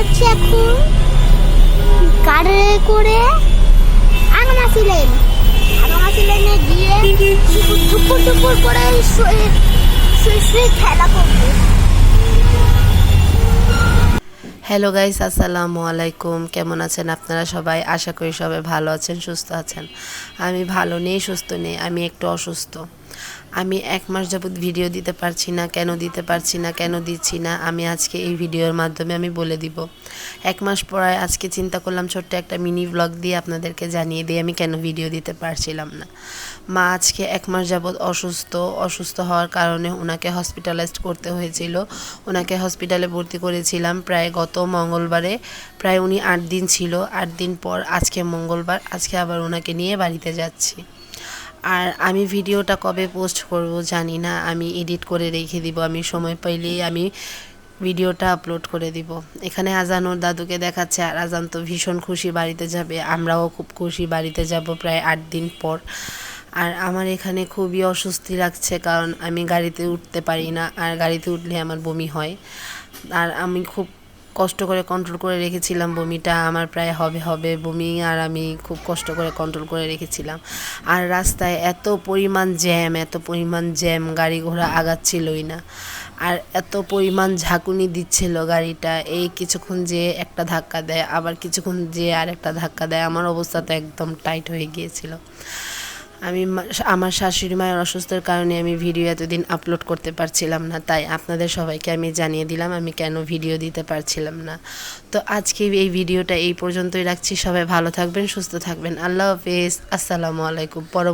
যাচ্ছি এখন। করে আগামাছি লেনে গিয়ে টুকুর টুকুর করে শুয়ে শুয়ে খেলা করব। হ্যালো গাইস আসসালামু আলাইকুম। কেমন আছেন আপনারা সবাই? আশা করি সবাই ভালো আছেন, সুস্থ আছেন। আমি ভালো নেই, সুস্থ নেই। আমি একটু অসুস্থ। আমি এক মাস যাবত ভিডিও দিতে পারছি না, কেন দিতে পারছি না, কেন দিচ্ছি না, আমি আজকে এই ভিডিওর মাধ্যমে আমি বলে দিব। এক মাস পরে আজকে চিন্তা করলাম ছোট্ট একটা মিনি ব্লগ দিয়ে আপনাদেরকে জানিয়ে দিই, আমি কেন ভিডিও দিতে পারছিলাম না। মা আজকে এক মাস যাবৎ অসুস্থ অসুস্থ হওয়ার কারণে ওনাকে হসপিটালাইজড করতে হয়েছিল। ওনাকে হসপিটালে ভর্তি করেছিলাম প্রায় গত মঙ্গলবারে, প্রায় উনি আট দিন ছিল। আট দিন পর আজকে মঙ্গলবার, আজকে আবার ওনাকে নিয়ে বাড়িতে যাচ্ছি। আর আমি ভিডিওটা কবে পোস্ট করব জানি না। আমি এডিট করে রেখে দিব। আমি সময় পাইলেই আমি ভিডিওটা আপলোড করে দিব। এখানে আজান ওর দাদুকে দেখাচ্ছে আর আজান তো ভীষণ খুশি বাড়িতে যাবে। আমরাও খুব খুশি বাড়িতে যাব প্রায় আট দিন পর। আর আমার এখানে খুবই অস্বস্তি লাগছে কারণ আমি গাড়িতে উঠতে পারি না। আর গাড়িতে উঠলে আমার বমি হয়। আর আমি খুব কষ্ট করে কন্ট্রোল করে রেখেছিলাম বমিটা, আমার প্রায় হবে হবে বমি, আর আমি খুব কষ্ট করে কন্ট্রোল করে রেখেছিলাম। আর রাস্তায় এত পরিমাণ জ্যাম, এত পরিমাণ জ্যাম, গাড়ি ঘোড়া আগাচ্ছিলই না। আর এত পরিমাণ ঝাঁকুনি দিচ্ছিল গাড়িটা, এই কিছুক্ষণ যে একটা ধাক্কা দেয়, আবার কিছুক্ষণ যে আর একটা ধাক্কা দেয়, আমার অবস্থা তো একদম টাইট হয়ে গিয়েছিল। আমি আমার শাশুড়ি মায়ের অসুস্থতার কারণে আমি ভিডিও এতদিন আপলোড করতে পারছিলাম না, তাই আপনাদের সবাইকে আমি জানিয়ে দিলাম, আমি কেন ভিডিও দিতে পারছিলাম না। তো আজকে এই ভিডিওটা এই পর্যন্তই রাখছি, সবাই ভালো থাকবেন, সুস্থ থাকবেন, আল্লাহ হাফেজ, আসসালামু আলাইকুম, পর